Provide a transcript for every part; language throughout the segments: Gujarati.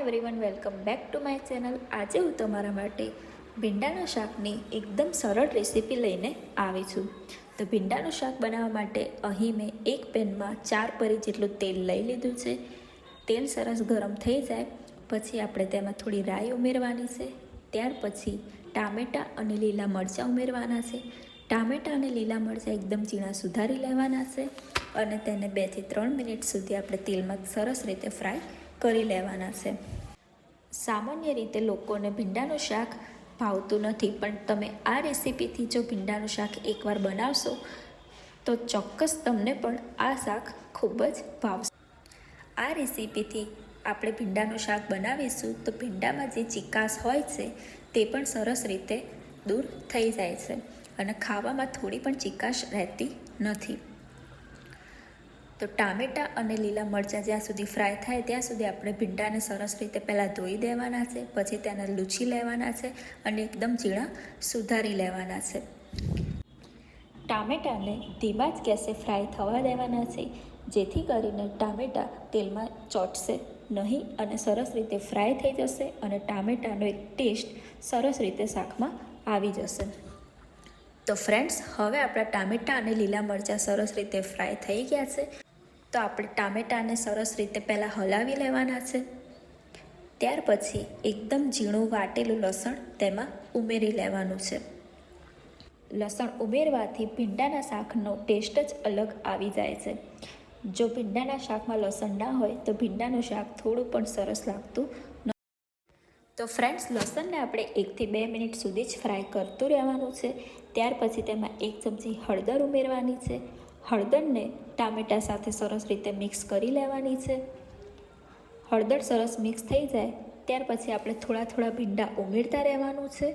Everyone welcome back to my channel આજે હું તમારા માટે ભીંડાના શાકની એકદમ સરળ રેસીપી લઈને આવી છું. તો ભીંડાનું શાક બનાવવા માટે અહીં મેં એક પેનમાં ચાર પરી જેટલું તેલ લઈ લીધું છે. તેલ સરસ ગરમ થઈ જાય, પછી આપણે તેમાં થોડી રાઈ ઉમેરવાની છે. ત્યાર પછી ટામેટાં અને લીલા મરચાં ઉમેરવાના છે. ટામેટાં અને લીલા મરચાં એકદમ ઝીણા સુધારી લેવાના છે અને તેને બેથી ત્રણ મિનિટ સુધી આપણે તેલમાં સરસ રીતે ફ્રાય કરી લેવાના છે. સામાન્ય રીતે લોકોને ભીંડાનું શાક ભાવતું નથી, પણ તમે આ રેસીપીથી જો ભીંડાનું શાક એકવાર બનાવશો, તો ચોક્કસ તમને પણ આ શાક ખૂબ જ ભાવશે. આ રેસીપીથી આપણે ભીંડાનું શાક બનાવીશું, તો ભીંડામાં જે ચિકાસ હોય છે, તે પણ સરસ રીતે દૂર થઈ જાય છે અને ખાવામાં થોડી પણ ચિકાશ રહેતી નથી. તો ટામેટાં અને લીલા મરચાં જ્યાં સુધી ફ્રાય થાય ત્યાં સુધી આપણે ભીંડાને સરસ રીતે પહેલાં ધોઈ દેવાના છે, પછી તેને લૂછી લેવાના છે અને એકદમ ઝીણા સુધારી લેવાના છે. ટામેટાને ધીમા જ ગેસે ફ્રાય થવા દેવાના છે, જેથી કરીને ટામેટાં તેલમાં ચોટશે નહીં અને સરસ રીતે ફ્રાય થઈ જશે અને ટામેટાનો એક ટેસ્ટ સરસ રીતે શાકમાં આવી જશે. તો ફ્રેન્ડ્સ, હવે આપણા ટામેટાં અને લીલા મરચાં સરસ રીતે ફ્રાય થઈ ગયા છે. તો આપણે ટામેટાને સરસ રીતે પહેલાં હલાવી લેવાના છે. ત્યાર પછી એકદમ ઝીણું વાટેલું લસણ તેમાં ઉમેરી લેવાનું છે. લસણ ઉમેરવાથી ભીંડાના શાકનો ટેસ્ટ જ અલગ આવી જાય છે. જો ભીંડાના શાકમાં લસણ ના હોય તો ભીંડાનું શાક થોડું પણ સરસ લાગતું તો ફ્રેન્ડ્સ, લસણને આપણે એકથી બે મિનિટ સુધી જ ફ્રાય કરતું રહેવાનું છે. ત્યાર પછી તેમાં એક ચમચી હળદર ઉમેરવાની છે. હળદરને ટામેટાં સાથે સરસ રીતે મિક્સ કરી લેવાની છે. હળદર સરસ મિક્સ થઈ જાય, ત્યાર પછી આપણે થોડા થોડા ભીંડા ઉમેરતા રહેવાનું છે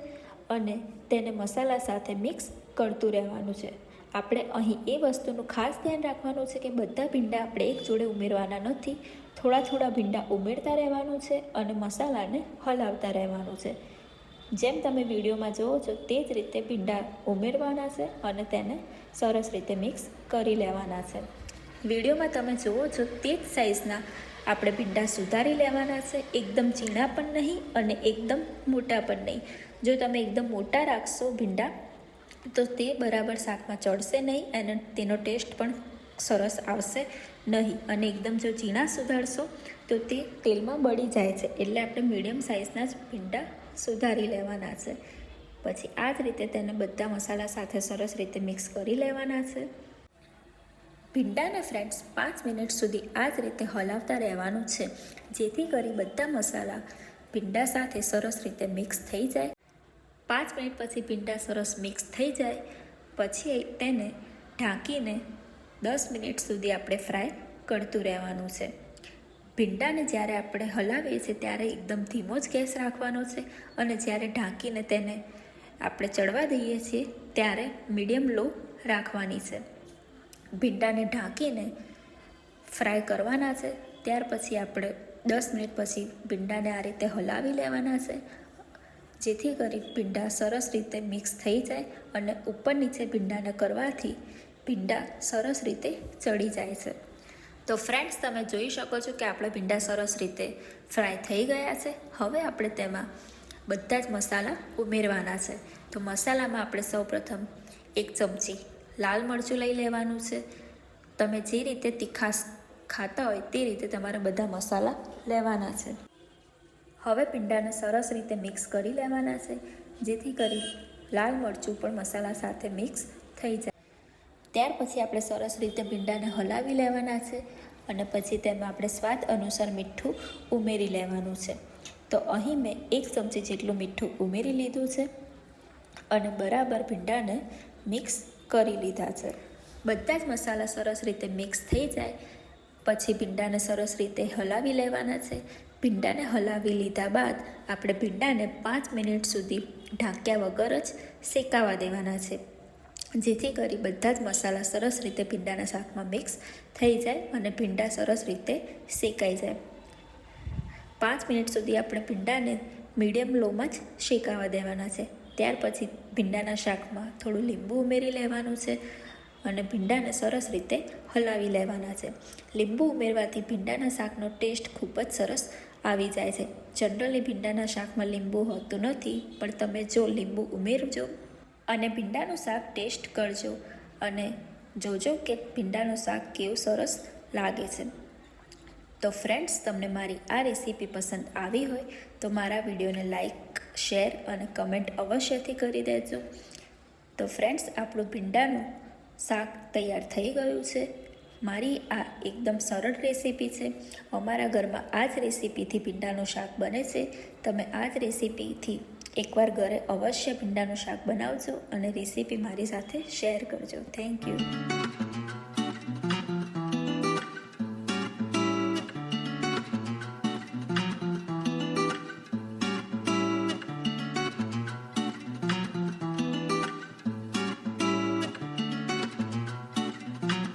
અને તેને મસાલા સાથે મિક્સ કરતું રહેવાનું છે. આપણે અહીં એ વસ્તુનું ખાસ ધ્યાન રાખવાનું છે કે બધા ભીંડા આપણે એક જોડે ઉમેરવાના નથી. થોડા થોડા ભીંડા ઉમેરતા રહેવાનું છે અને મસાલાને હલાવતા રહેવાનું છે. જેમ તમે વિડીયોમાં જુઓ છો તે જ રીતે ભીંડા ઉમેરવાના છે અને તેને સરસ રીતે મિક્સ કરી લેવાના છે. વિડીયોમાં તમે જુઓ છો તે જ સાઇઝના આપણે ભીંડા સુધારી લેવાના છે. એકદમ ચીણા પણ નહીં અને એકદમ મોટા પણ નહીં. જો તમે એકદમ મોટા રાખશો ભીંડા, તો તે બરાબર શાકમાં ચડશે નહીં અને તેનો ટેસ્ટ પણ સરસ આવશે નહીં. અને એકદમ જો ઝીણા સુધારશો, તો તે તેલમાં બળી જાય છે. એટલે આપણે મીડિયમ સાઇઝના જ ભીંડા સુધારી લેવાના છે. પછી આ જ રીતે તેને બધા મસાલા સાથે સરસ રીતે મિક્સ કરી લેવાના છે. ભીંડાને ફ્રેન્ડ્સ, પાંચ મિનિટ સુધી આ જ રીતે હલાવતા રહેવાનું છે. જેથી કરી બધા મસાલા ભીંડા સાથે સરસ રીતે મિક્સ થઈ જાય. પાંચ મિનિટ પછી ભીંડા સરસ મિક્સ થઈ જાય. પછી તેને ઢાંકીને દસ મિનિટ સુધી આપણે ફ્રાય કરતું રહેવાનું છે. ભીંડાને જ્યારે આપણે હલાવીએ છીએ ત્યારે એકદમ ધીમો જ ગેસ રાખવાનો છે અને જ્યારે ઢાંકીને તેને આપણે ચડવા દઈએ છીએ ત્યારે મીડિયમ લો રાખવાની છે. ભીંડાને ઢાંકીને ફ્રાય કરવાના છે. ત્યાર પછી આપણે દસ મિનિટ પછી ભીંડાને આ રીતે હલાવી લેવાના છે. જેથી કરી ભીંડા સરસ રીતે મિક્સ થઈ જાય અને ઉપર નીચે ભીંડાને કરવાથી ભીંડા સરસ રીતે ચડી જાય છે. તો ફ્રેન્ડ્સ તમે જોઈ શકો છો કે આપણે ભીંડા સરસ રીતે ફ્રાય થઈ ગયા છે. હવે આપણે તેમાં બધા જ મસાલા ઉમેરવાના છે. તો મસાલામાં આપણે સૌપ્રથમ એક ચમચી લાલ મરચું લઈ લેવાનું છે. તમે જે રીતે તીખાશ ખાતા હોય તે રીતે તમારે બધા મસાલા લેવાના છે. હવે ભીંડાને સરસ રીતે મિક્સ કરી લેવાના છે. જેથી કરી લાલ મરચું પણ મસાલા સાથે મિક્સ થઈ જાય. ત્યાર પછી આપણે સરસ રીતે ભીંડાને હલાવી લેવાના છે અને પછી તેમાં આપણે સ્વાદ અનુસાર મીઠું ઉમેરી લેવાનું છે. તો અહીં મેં એક ચમચી જેટલું મીઠું ઉમેરી લીધું છે અને બરાબર ભીંડાને મિક્સ કરી લીધા છે. બધા જ મસાલા સરસ રીતે મિક્સ થઈ જાય, પછી ભીંડાને સરસ રીતે હલાવી લેવાના છે. ભીંડાને હલાવી લીધા બાદ આપણે ભીંડાને પાંચ મિનિટ સુધી ઢાંક્યા વગર જ શેકાવા દેવાના છે. જેથી કરી બધા જ મસાલા સરસ રીતે ભીંડાના શાકમાં મિક્સ થઈ જાય અને ભીંડા સરસ રીતે શેકાઈ જાય. પાંચ મિનિટ સુધી આપણે ભીંડાને મીડિયમ લોમાં જ શેકાવા દેવાના છે. ત્યાર પછી ભીંડાના શાકમાં થોડું લીંબુ ઉમેરી લેવાનું છે અને ભીંડાને સરસ રીતે હલાવી લેવાના છે. લીંબુ ઉમેરવાથી ભીંડાના શાકનો ટેસ્ટ ખૂબ જ સરસ આવી જાય છે. જનરલી ભીંડાના શાકમાં લીંબુ હોતું નથી, પણ તમે જો લીંબુ ઉમેરજો. અને ભીંડાનું શાક ટેસ્ટ કરજો અને જોજો કે ભીંડાનું શાક કેવું સરસ લાગે છે. તો ફ્રેન્ડ્સ તમને મારી આ રેસીપી પસંદ આવી હોય તો મારા વિડીયોને લાઈક શેર અને કમેન્ટ અવશ્યથી કરી દેજો. તો ફ્રેન્ડ્સ આપણું ભીંડાનું શાક તૈયાર થઈ ગયું છે. મારી આ એકદમ સરળ રેસીપી છે. અમારા ઘરમાં આ જ રેસીપીથી ભીંડાનું શાક બને છે. તમે આ જ રેસીપીથી એકવાર ઘરે અવશ્ય ભીંડાનું શાક બનાવજો અને રેસીપી મારી સાથે શેર કરજો. Thank you